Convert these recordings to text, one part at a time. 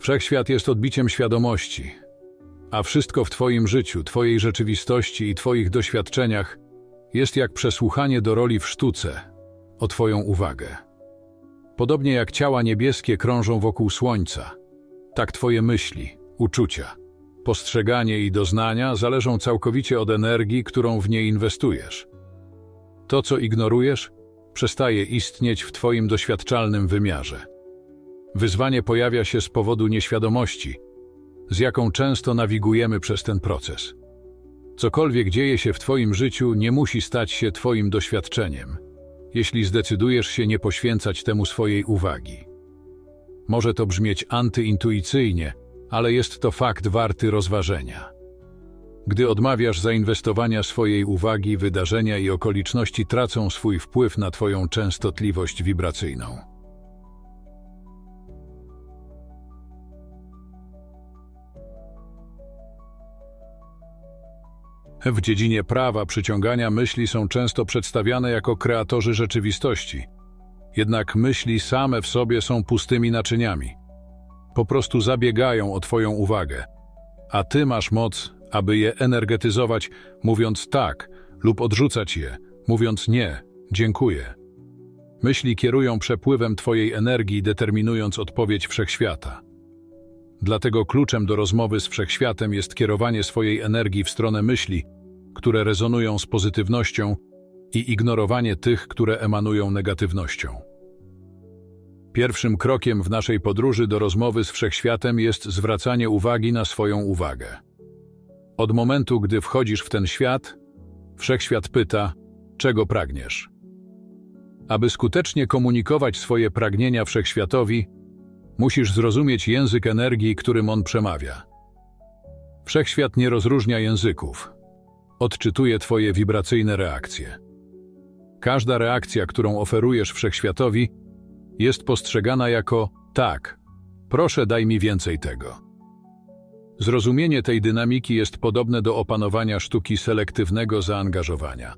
Wszechświat jest odbiciem świadomości, a wszystko w Twoim życiu, Twojej rzeczywistości i Twoich doświadczeniach jest jak przesłuchanie do roli w sztuce o Twoją uwagę. Podobnie jak ciała niebieskie krążą wokół Słońca, tak Twoje myśli, uczucia, postrzeganie i doznania zależą całkowicie od energii, którą w nie inwestujesz. To, co ignorujesz, przestaje istnieć w Twoim doświadczalnym wymiarze. Wyzwanie pojawia się z powodu nieświadomości, z jaką często nawigujemy przez ten proces. Cokolwiek dzieje się w Twoim życiu, nie musi stać się Twoim doświadczeniem, jeśli zdecydujesz się nie poświęcać temu swojej uwagi. Może to brzmieć antyintuicyjnie, ale jest to fakt warty rozważenia. Gdy odmawiasz zainwestowania swojej uwagi, wydarzenia i okoliczności tracą swój wpływ na Twoją częstotliwość wibracyjną. W dziedzinie prawa przyciągania myśli są często przedstawiane jako kreatorzy rzeczywistości. Jednak myśli same w sobie są pustymi naczyniami. Po prostu zabiegają o Twoją uwagę, a Ty masz moc, aby je energetyzować, mówiąc tak, lub odrzucać je, mówiąc nie, dziękuję. Myśli kierują przepływem Twojej energii, determinując odpowiedź wszechświata. Dlatego kluczem do rozmowy z wszechświatem jest kierowanie swojej energii w stronę myśli, które rezonują z pozytywnością i ignorowanie tych, które emanują negatywnością. Pierwszym krokiem w naszej podróży do rozmowy z wszechświatem jest zwracanie uwagi na swoją uwagę. Od momentu, gdy wchodzisz w ten świat, wszechświat pyta, czego pragniesz. Aby skutecznie komunikować swoje pragnienia wszechświatowi, musisz zrozumieć język energii, którym on przemawia. Wszechświat nie rozróżnia języków. Odczytuje Twoje wibracyjne reakcje. Każda reakcja, którą oferujesz wszechświatowi, jest postrzegana jako tak, proszę daj mi więcej tego. Zrozumienie tej dynamiki jest podobne do opanowania sztuki selektywnego zaangażowania.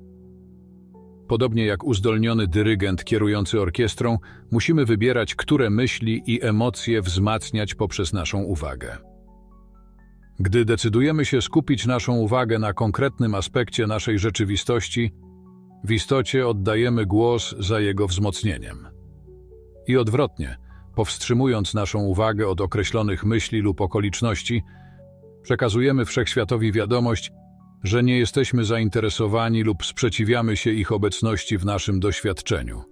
Podobnie jak uzdolniony dyrygent kierujący orkiestrą, musimy wybierać, które myśli i emocje wzmacniać poprzez naszą uwagę. Gdy decydujemy się skupić naszą uwagę na konkretnym aspekcie naszej rzeczywistości, w istocie oddajemy głos za jego wzmocnieniem. I odwrotnie, powstrzymując naszą uwagę od określonych myśli lub okoliczności, przekazujemy wszechświatowi wiadomość, że nie jesteśmy zainteresowani lub sprzeciwiamy się ich obecności w naszym doświadczeniu.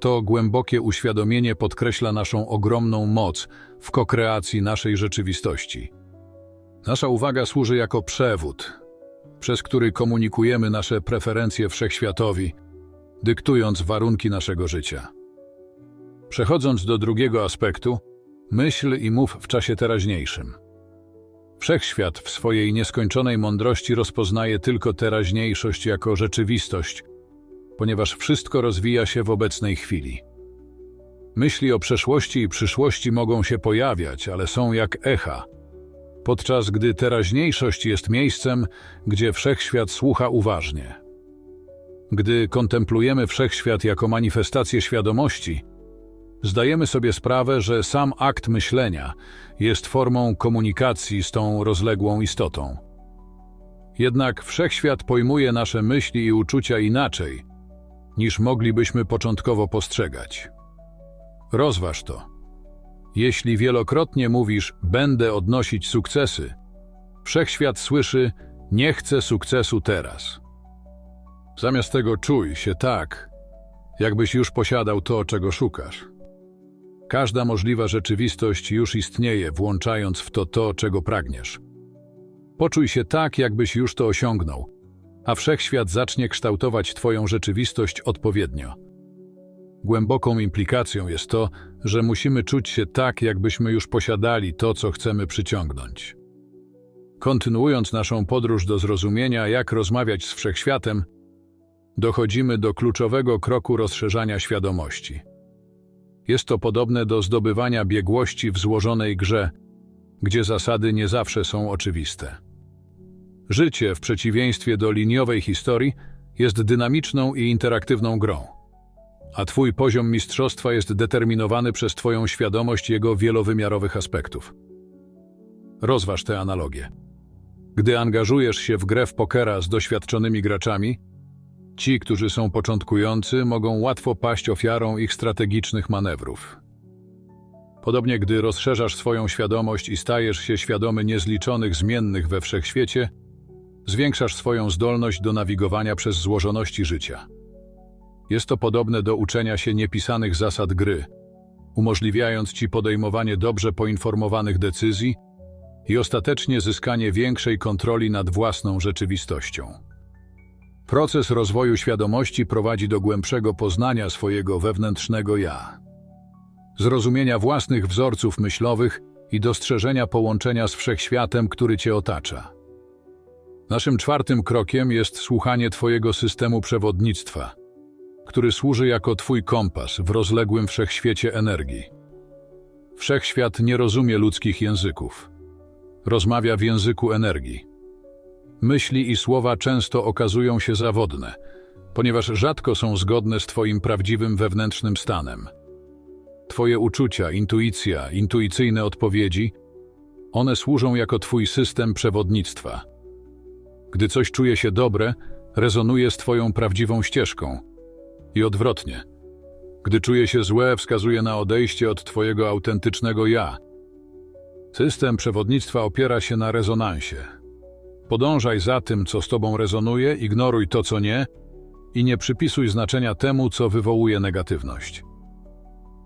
To głębokie uświadomienie podkreśla naszą ogromną moc w kokreacji naszej rzeczywistości. Nasza uwaga służy jako przewód, przez który komunikujemy nasze preferencje wszechświatowi, dyktując warunki naszego życia. Przechodząc do drugiego aspektu, myśl i mów w czasie teraźniejszym. Wszechświat w swojej nieskończonej mądrości rozpoznaje tylko teraźniejszość jako rzeczywistość, ponieważ wszystko rozwija się w obecnej chwili. Myśli o przeszłości i przyszłości mogą się pojawiać, ale są jak echa, podczas gdy teraźniejszość jest miejscem, gdzie wszechświat słucha uważnie. Gdy kontemplujemy wszechświat jako manifestację świadomości, zdajemy sobie sprawę, że sam akt myślenia jest formą komunikacji z tą rozległą istotą. Jednak wszechświat pojmuje nasze myśli i uczucia inaczej, niż moglibyśmy początkowo postrzegać. Rozważ to. Jeśli wielokrotnie mówisz, będę odnosić sukcesy, wszechświat słyszy, nie chcę sukcesu teraz. Zamiast tego czuj się tak, jakbyś już posiadał to, czego szukasz. Każda możliwa rzeczywistość już istnieje, włączając w to to, czego pragniesz. Poczuj się tak, jakbyś już to osiągnął, a wszechświat zacznie kształtować Twoją rzeczywistość odpowiednio. Głęboką implikacją jest to, że musimy czuć się tak, jakbyśmy już posiadali to, co chcemy przyciągnąć. Kontynuując naszą podróż do zrozumienia, jak rozmawiać z wszechświatem, dochodzimy do kluczowego kroku rozszerzania świadomości. Jest to podobne do zdobywania biegłości w złożonej grze, gdzie zasady nie zawsze są oczywiste. Życie, w przeciwieństwie do liniowej historii, jest dynamiczną i interaktywną grą. a twój poziom mistrzostwa jest determinowany przez twoją świadomość jego wielowymiarowych aspektów. Rozważ tę analogię. Gdy angażujesz się w grę w pokera z doświadczonymi graczami, ci, którzy są początkujący, mogą łatwo paść ofiarą ich strategicznych manewrów. Podobnie, gdy rozszerzasz swoją świadomość i stajesz się świadomy niezliczonych zmiennych we wszechświecie, zwiększasz swoją zdolność do nawigowania przez złożoności życia. Jest to podobne do uczenia się niepisanych zasad gry, umożliwiając ci podejmowanie dobrze poinformowanych decyzji i ostatecznie zyskanie większej kontroli nad własną rzeczywistością. Proces rozwoju świadomości prowadzi do głębszego poznania swojego wewnętrznego ja, zrozumienia własnych wzorców myślowych i dostrzeżenia połączenia z wszechświatem, który cię otacza. Naszym czwartym krokiem jest słuchanie Twojego systemu przewodnictwa, który służy jako Twój kompas w rozległym wszechświecie energii. Wszechświat nie rozumie ludzkich języków. Rozmawia w języku energii. Myśli i słowa często okazują się zawodne, ponieważ rzadko są zgodne z Twoim prawdziwym wewnętrznym stanem. Twoje uczucia, intuicja, intuicyjne odpowiedzi, one służą jako Twój system przewodnictwa. Gdy coś czuje się dobre, rezonuje z Twoją prawdziwą ścieżką. I odwrotnie. Gdy czuje się złe, wskazuje na odejście od Twojego autentycznego ja. System przewodnictwa opiera się na rezonansie. Podążaj za tym, co z Tobą rezonuje, ignoruj to, co nie i nie przypisuj znaczenia temu, co wywołuje negatywność.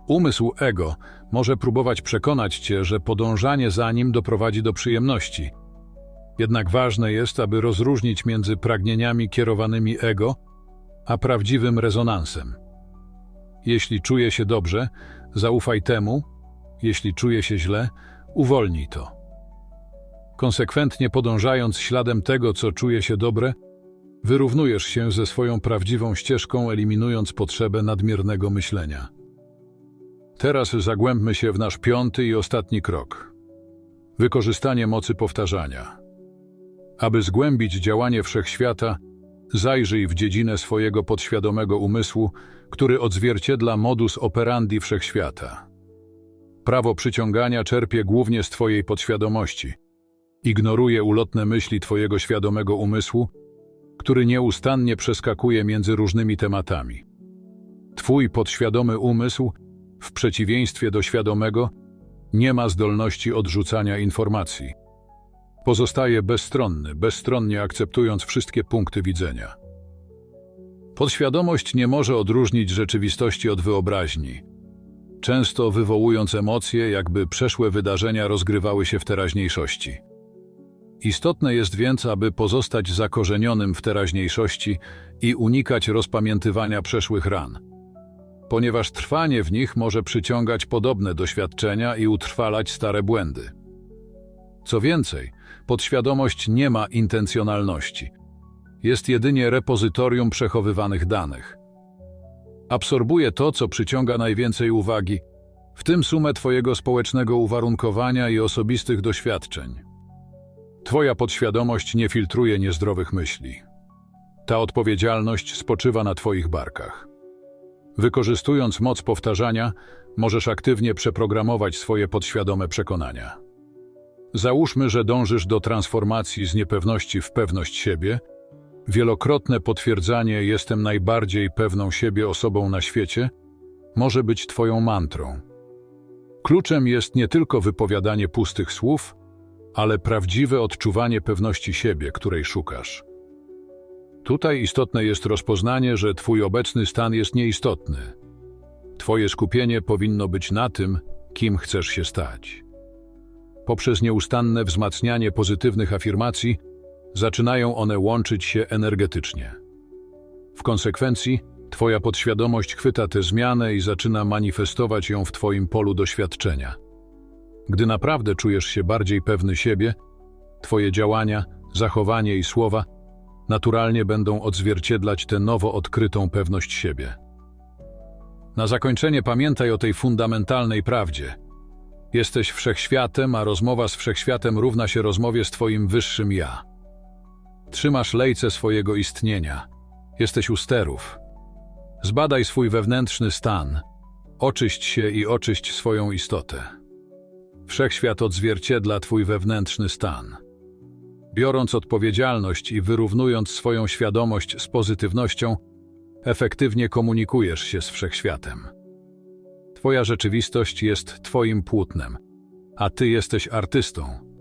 Umysł ego może próbować przekonać Cię, że podążanie za nim doprowadzi do przyjemności – jednak ważne jest, aby rozróżnić między pragnieniami kierowanymi ego, a prawdziwym rezonansem. Jeśli czuje się dobrze, zaufaj temu, jeśli czuje się źle, uwolnij to. Konsekwentnie podążając śladem tego, co czuje się dobre, wyrównujesz się ze swoją prawdziwą ścieżką, eliminując potrzebę nadmiernego myślenia. Teraz zagłębmy się w nasz piąty i ostatni krok. Wykorzystanie mocy powtarzania. Aby zgłębić działanie wszechświata, zajrzyj w dziedzinę swojego podświadomego umysłu, który odzwierciedla modus operandi wszechświata. Prawo przyciągania czerpie głównie z Twojej podświadomości. Ignoruje ulotne myśli Twojego świadomego umysłu, który nieustannie przeskakuje między różnymi tematami. Twój podświadomy umysł, w przeciwieństwie do świadomego, nie ma zdolności odrzucania informacji. Pozostaje bezstronny, bezstronnie akceptując wszystkie punkty widzenia. Podświadomość nie może odróżnić rzeczywistości od wyobraźni, często wywołując emocje, jakby przeszłe wydarzenia rozgrywały się w teraźniejszości. Istotne jest więc, aby pozostać zakorzenionym w teraźniejszości i unikać rozpamiętywania przeszłych ran, ponieważ trwanie w nich może przyciągać podobne doświadczenia i utrwalać stare błędy. Co więcej, podświadomość nie ma intencjonalności. Jest jedynie repozytorium przechowywanych danych. Absorbuje to, co przyciąga najwięcej uwagi, w tym sumę Twojego społecznego uwarunkowania i osobistych doświadczeń. Twoja podświadomość nie filtruje niezdrowych myśli. Ta odpowiedzialność spoczywa na Twoich barkach. Wykorzystując moc powtarzania, możesz aktywnie przeprogramować swoje podświadome przekonania. Załóżmy, że dążysz do transformacji z niepewności w pewność siebie. Wielokrotne potwierdzanie jestem najbardziej pewną siebie osobą na świecie może być Twoją mantrą. Kluczem jest nie tylko wypowiadanie pustych słów, ale prawdziwe odczuwanie pewności siebie, której szukasz. Tutaj istotne jest rozpoznanie, że Twój obecny stan jest nieistotny. Twoje skupienie powinno być na tym, kim chcesz się stać. Poprzez nieustanne wzmacnianie pozytywnych afirmacji zaczynają one łączyć się energetycznie. W konsekwencji Twoja podświadomość chwyta tę zmianę i zaczyna manifestować ją w Twoim polu doświadczenia. Gdy naprawdę czujesz się bardziej pewny siebie, Twoje działania, zachowanie i słowa naturalnie będą odzwierciedlać tę nowo odkrytą pewność siebie. Na zakończenie pamiętaj o tej fundamentalnej prawdzie – Jesteś wszechświatem, a rozmowa z wszechświatem równa się rozmowie z Twoim wyższym ja. Trzymasz lejce swojego istnienia. Jesteś u sterów. Zbadaj swój wewnętrzny stan, oczyść się i oczyść swoją istotę. Wszechświat odzwierciedla Twój wewnętrzny stan. Biorąc odpowiedzialność i wyrównując swoją świadomość z pozytywnością, efektywnie komunikujesz się z wszechświatem. Twoja rzeczywistość jest Twoim płótnem, a Ty jesteś artystą,